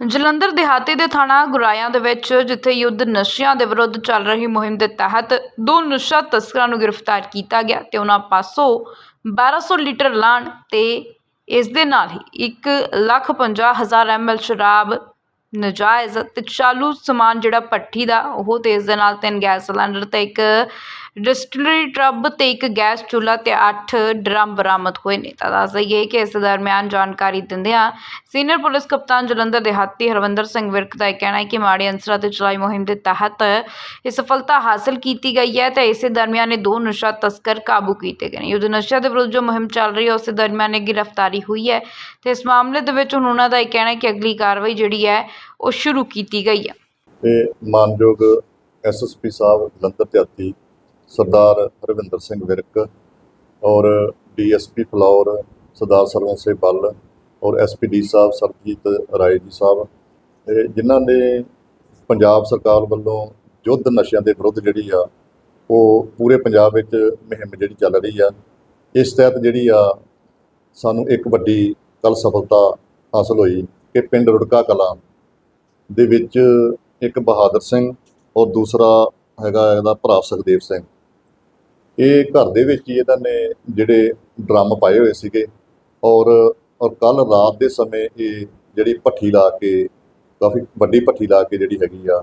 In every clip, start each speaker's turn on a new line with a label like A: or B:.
A: ਜਲੰਧਰ ਦਿਹਾਤੀ ਦੇ ਥਾਣਾ ਗੁਰਾਇਆਂ ਦੇ ਵਿੱਚ, ਜਿੱਥੇ ਯੁੱਧ ਨਸ਼ਿਆਂ ਦੇ ਵਿਰੁੱਧ ਚੱਲ ਰਹੀ ਮੁਹਿੰਮ ਦੇ ਤਹਿਤ ਦੋ ਨਸ਼ਾ ਤਸਕਰਾਂ ਨੂੰ ਗ੍ਰਿਫਤਾਰ ਕੀਤਾ ਗਿਆ ਤੇ ਉਹਨਾਂ ਪਾਸੋਂ 1200 ਲੀਟਰ ਲਾਣ ਤੇ ਇਸ ਦੇ ਨਾਲ ਹੀ 1 ਲੱਖ 50 ਹਜ਼ਾਰ ਐਮਐਲ ਸ਼ਰਾਬ ਨਜਾਇਜ਼ ਤੇ ਚਾਲੂ ਸਮਾਨ ਜਿਹੜਾ ਪੱਠੀ ਦਾ, ਉਹ ਤੇ ਇਸ ਦੇ ਨਾਲ ਤਿੰਨ ਗੈਸ ਸਿਲੰਡਰ ਤੇ ਇੱਕ ਡਿਸਟਿਲਰੀ ਟਰੱਬ ਤੇ ਇੱਕ ਗੈਸ ਚੁੱਲ੍ਹਾ ਤੇ 8 ਡਰਮ ਬਰਾਮਦ ਹੋਏ ਨੇ। ਤਾਂ ਦੱਸ ਦਈਏ ਕਿ ਇਸ ਦਰਮਿਆਨ ਜਾਣਕਾਰੀ ਦਿੰਦਿਆਂ ਸੀਨੀਅਰ ਪੁਲਿਸ ਕਪਤਾਨ ਜਲੰਧਰ ਦੇਹਾਤੀ ਹਰਵਿੰਦਰ ਸਿੰਘ ਵਿਰਕ ਦਾ ਇਹ ਕਹਿਣਾ ਹੈ ਕਿ ਮਾੜੇ ਅੰਸਰਾਂ ਤੇ ਚਲਾਈ ਮੁਹਿੰਮ ਦੇ ਤਹਿਤ ਇਹ ਸਫਲਤਾ ਹਾਸਲ ਕੀਤੀ ਗਈ ਹੈ ਤੇ ਇਸੇ ਦਰਮਿਆਨ ਇਹ ਦੋ ਨਸ਼ਾ ਤਸਕਰ ਕਾਬੂ ਕੀਤੇ ਗਏ ਨੇ। ਯੁੱਧ ਨਸ਼ਾ ਦੇ ਵਿਰੁੱਧ ਜੋ ਮੁਹਿੰਮ ਚੱਲ ਰਹੀ ਹੈ, ਉਸੇ ਦਰਮਿਆਨ ਇਹ ਗ੍ਰਿਫਤਾਰੀ ਹੋਈ ਹੈ ਤੇ ਇਸ ਮਾਮਲੇ ਦੇ ਵਿੱਚ ਹੁਣ ਉਹਨਾਂ ਦਾ ਇਹ ਕਹਿਣਾ ਹੈ ਕਿ ਅਗਲੀ ਕਾਰਵਾਈ ਜਿਹੜੀ ਹੈ, ਉਹ ਸ਼ੁਰੂ ਕੀਤੀ ਗਈ ਹੈ।
B: ਤੇ ਮਾਨਯੋਗ ਐਸਐਸਪੀ ਸਾਹਿਬ ਜਲੰਧਰ ਦਿਹਾਤੀ ਸਰਦਾਰ ਹਰਵਿੰਦਰ ਸਿੰਘ ਵਿਰਕ ਔਰ ਡੀਐਸਪੀ ਫਲੌਰ ਸਰਦਾਰ ਸਰਵਨ ਸਿੰਘ ਬੱਲ ਔਰ ਐਸਪੀਡੀ ਸਾਹਿਬ ਸਰਜੀਤ ਰਾਏ ਜੀ ਸਾਹਿਬ ਤੇ ਜਿਨ੍ਹਾਂ ਨੇ ਪੰਜਾਬ ਸਰਕਾਰ ਵੱਲੋਂ ਯੁੱਧ ਨਸ਼ਿਆਂ ਦੇ ਵਿਰੁੱਧ ਜਿਹੜੀ ਆ ਉਹ ਪੂਰੇ ਪੰਜਾਬ ਵਿੱਚ ਮੁਹਿੰਮ ਜਿਹੜੀ ਚੱਲ ਰਹੀ ਆ, ਇਸ ਤਹਿਤ ਜਿਹੜੀ ਆ ਸਾਨੂੰ ਇੱਕ ਵੱਡੀ ਕੱਲ ਸਫਲਤਾ ਹਾਸਲ ਹੋਈ ਕਿ ਪਿੰਡ ਰੁੜਕਾ ਕਲਾਂ ਦੇ ਵਿੱਚ ਇੱਕ ਬਹਾਦਰ ਸਿੰਘ ਔਰ ਦੂਸਰਾ ਹੈਗਾ ਇਹਦਾ ਭਰਾ ਸੁਖਦੇਵ ਸਿੰਘ। ਇਹ ਘਰ ਦੇ ਵਿੱਚ ਹੀ ਇਹਨਾਂ ਨੇ ਜਿਹੜੇ ਡਰਮ ਪਾਏ ਹੋਏ ਸੀਗੇ ਔਰ ਔਰ ਕੱਲ ਰਾਤ ਦੇ ਸਮੇਂ ਇਹ ਜਿਹੜੀ ਭੱਠੀ ਲਾ ਕੇ, ਕਾਫੀ ਵੱਡੀ ਭੱਠੀ ਲਾ ਕੇ ਜਿਹੜੀ ਹੈਗੀ ਆ,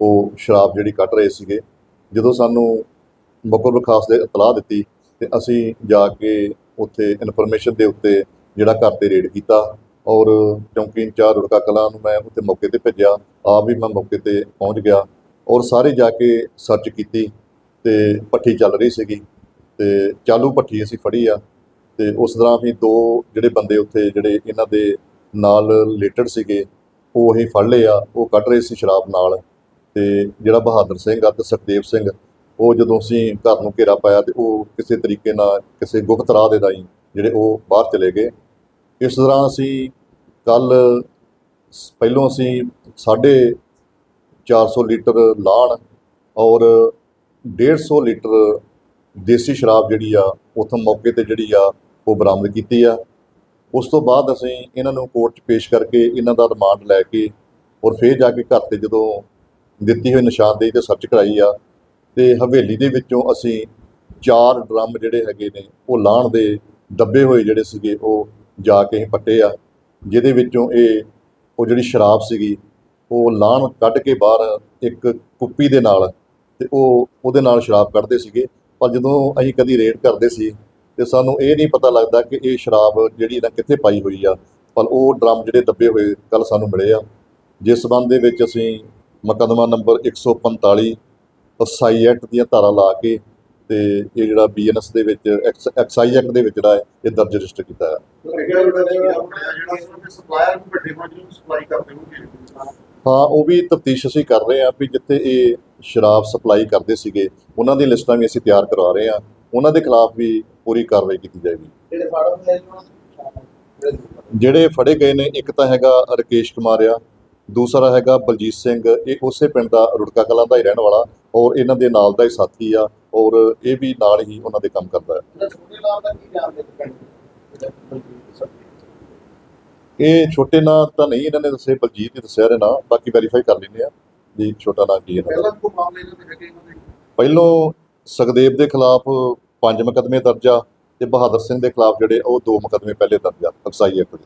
B: ਉਹ ਸ਼ਰਾਬ ਜਿਹੜੀ ਕੱਢ ਰਹੇ ਸੀਗੇ। ਜਦੋਂ ਸਾਨੂੰ ਮੁਕਰ ਖਾਸ ਦੇ ਇਤਲਾਹ ਦਿੱਤੀ ਤੇ ਅਸੀਂ ਜਾ ਕੇ ਉੱਥੇ ਇਨਫੋਰਮੇਸ਼ਨ ਦੇ ਉੱਤੇ ਜਿਹੜਾ ਘਰ ਤੇ ਰੇਡ ਕੀਤਾ ਔਰ ਚੌਂਕੀ ਇੰਚਾਰਜ ਰੁੜਕਾ ਕਲਾਂ ਨੂੰ ਮੈਂ ਉੱਥੇ ਮੌਕੇ ਤੇ ਭੇਜਿਆ, ਆਪ ਵੀ ਮੈਂ ਮੌਕੇ ਤੇ ਪਹੁੰਚ ਗਿਆ ਔਰ ਸਾਰੇ ਜਾ ਕੇ ਸਰਚ ਕੀਤੀ। ਤੇ ਭੱਠੀ ਚੱਲ ਰਹੀ ਸੀਗੀ ਤੇ ਚਾਲੂ ਭੱਠੀ ਅਸੀਂ ਫੜੀ ਆ ਤੇ ਉਸ ਦੌਰਾਨ ਵੀ ਦੋ ਜਿਹੜੇ ਬੰਦੇ ਉੱਥੇ ਜਿਹੜੇ ਇਹਨਾਂ ਦੇ ਨਾਲ ਰਿਲੇਟਡ ਸੀਗੇ, ਉਹ ਅਸੀਂ ਫੜ ਲਏ ਆ, ਉਹ ਕੱਢ ਰਹੇ ਸੀ ਸ਼ਰਾਬ ਨਾਲ ਤੇ ਜਿਹੜਾ ਬਹਾਦਰ ਸਿੰਘ ਆ ਤੇ ਸੁਖਦੇਵ ਸਿੰਘ, ਉਹ ਜਦੋਂ ਅਸੀਂ ਘਰ ਨੂੰ ਘੇਰਾ ਪਾਇਆ ਤੇ ਉਹ ਕਿਸੇ ਤਰੀਕੇ ਨਾਲ ਕਿਸੇ ਗੁਪਤ ਰਾਹ ਦੇ ਰਾਹੀਂ ਜਿਹੜੇ ਉਹ ਬਾਹਰ ਚਲੇ ਗਏ। ਇਸ ਦੌਰਾਨ ਅਸੀਂ ਕੱਲ ਪਹਿਲੋਂ ਅਸੀਂ ਸਾਢੇ 400 ਲੀਟਰ ਲਾਣ ਔਰ 150 ਲੀਟਰ ਦੇਸੀ ਸ਼ਰਾਬ ਜਿਹੜੀ ਆ, ਉਥੋਂ ਮੌਕੇ ਤੇ ਜਿਹੜੀ ਆ, ਉਹ ਬਰਾਮਦ ਕੀਤੀ ਆ। ਉਸ ਤੋਂ ਬਾਅਦ ਅਸੀਂ ਇਹਨਾਂ ਨੂੰ ਕੋਰਟ 'ਚ ਪੇਸ਼ ਕਰਕੇ ਇਹਨਾਂ ਦਾ ਰਿਮਾਂਡ ਲੈ ਕੇ ਔਰ ਫੇਰ ਜਾ ਕੇ ਘਰ ਤੇ ਜਦੋਂ ਦਿੱਤੀ ਹੋਈ ਨਿਸ਼ਾਨਦੇਹੀ ਤੇ ਸਰਚ ਕਰਾਈ ਆ, ਤੇ ਹਵੇਲੀ ਦੇ ਵਿੱਚੋਂ ਅਸੀਂ ਚਾਰ ਡਰਮ ਜਿਹੜੇ ਹੈਗੇ ਨੇ, ਉਹ ਲਾਣ ਦੇ ਦੱਬੇ ਹੋਏ ਜਿਹੜੇ ਸੀਗੇ, ਉਹ ਜਾ ਕੇ ਅਸੀਂ ਪੱਟੇ ਆ। ਜਿਹਦੇ ਵਿੱਚੋਂ ਇਹ, ਉਹ ਜਿਹੜੀ ਸ਼ਰਾਬ ਸੀਗੀ, ਉਹ ਲਾਣ ਕੱਢ ਕੇ ਬਾਹਰ ਇੱਕ ਕੁੱਪੀ ਦੇ ਨਾਲ ਤੇ ਉਹ ਉਹਦੇ ਨਾਲ ਸ਼ਰਾਬ ਕੱਢਦੇ ਸੀਗੇ। ਪਰ ਜਦੋਂ ਅਸੀਂ ਕਦੀ ਰੇਡ ਕਰਦੇ ਸੀ ਤੇ ਸਾਨੂੰ ਇਹ ਨਹੀਂ ਪਤਾ ਲੱਗਦਾ ਕਿ ਇਹ ਸ਼ਰਾਬ ਜਿਹੜੀ ਨਾ ਕਿੱਥੇ ਪਾਈ ਹੋਈ ਆ। ਪਰ ਉਹ ਡਰਮ ਜਿਹੜੇ ਦੱਬੇ ਹੋਏ ਕੱਲ ਸਾਨੂੰ ਮਿਲੇ ਆ। ਜਿਸ ਸਬੰਧ ਦੇ ਵਿੱਚ ਅਸੀਂ ਮੁਕੱਦਮਾ ਨੰਬਰ 145 ਐਕਸਾਈ ਐਕਟ ਦੀਆਂ ਧਾਰਾ ਲਾ ਕੇ ਤੇ ਇਹ ਜਿਹੜਾ ਬੀਐਨਐਸ ਦੇ ਵਿੱਚ ਐਕਸ- ਐਕਸਾਈਜ਼ ਐਕਟ ਦੇ ਵਿੱਚ ਜਿਹੜਾ ਹੈ, ਇਹ ਦਰਜ ਰਜਿਸਟਰ ਕੀਤਾ ਹੈ। ਹਾਂ ਉਹ ਵੀ ਤਫਤੀਸ਼ ਅਸੀਂ ਕਰ ਰਹੇ ਹਾਂ ਵੀ ਜਿੱਥੇ ਇਹ ਸ਼ਰਾਬ ਸਪਲਾਈ ਕਰਦੇ ਸੀਗੇ ਉਹਨਾਂ ਦੀ ਲਿਸਟਾਂ ਵੀ ਅਸੀਂ ਤਿਆਰ ਕਰਵਾ ਰਹੇ ਹਾਂ। ਉਹਨਾਂ ਦੇ ਖਿਲਾਫ ਵੀ ਪੂਰੀ ਕਾਰਵਾਈ ਕੀਤੀ ਜਾਏਗੀ।
C: ਉਹਨਾਂ
B: ਜਿਹੜੇ ਫੜੇ ਗਏ ਨੇ ਇੱਕ ਤਾਂ ਹੈਗਾ ਰਕੇਸ਼ ਕੁਮਾਰ ਆ ਦੂਸਰਾ ਹੈਗਾ ਬਲਜੀਤ ਸਿੰਘ ਇਹ ਉਸੇ ਪਿੰਡ ਦਾ ਰੁੜਕਾ ਕਲਾਂ ਦਾ ਹੀ ਰਹਿਣ ਵਾਲਾ ਔਰ ਇਹਨਾਂ ਦੇ ਨਾਲ ਦਾ ਹੀ ਸਾਥੀ ਆ ਔਰ ਇਹ ਵੀ ਨਾਲ ਹੀ ਉਹਨਾਂ ਦੇ ਕੰਮ ਕਰਦਾ ਹੈ
C: ਦਾ ਛੋਟੇ ਨਾਮ ਦਾ ਕੀ ਨਾਮ ਦੇ ਪਿੰਡ
B: ਇਹ ਛੋਟੇ ਨਾਂ ਤਾਂ ਨਹੀਂ ਇਹਨਾਂ ਨੇ ਦੱਸੇ ਬਲਜੀਤ ਹੀ ਦੱਸਿਆ ਰਹੇ ਨਾਂ ਬਾਕੀ ਵੈਰੀਫਾਈ ਕਰ ਲੈਂਦੇ ਆ ਵੀ ਛੋਟਾ ਨਾਂ ਕੀ ਹੈ।
C: ਪਹਿਲਾਂ ਕੋ ਮਾਮਲੇ ਇਹਨਾਂ ਦੇ ਹੈਗੇ ਇਹਨਾਂ ਦੇ
B: ਪਹਿਲੋਂ ਸੁਖਦੇਵ ਦੇ ਖਿਲਾਫ ਪੰਜ ਮੁਕੱਦਮੇ ਦਰਜ ਆ ਤੇ ਬਹਾਦਰ ਸਿੰਘ ਦੇ ਖਿਲਾਫ ਜਿਹੜੇ ਉਹ ਦੋ ਮੁਕੱਦਮੇ ਪਹਿਲੇ ਦਰਜ ਆ ਅਕਸਾਈ ਐਕਟ ਦੇ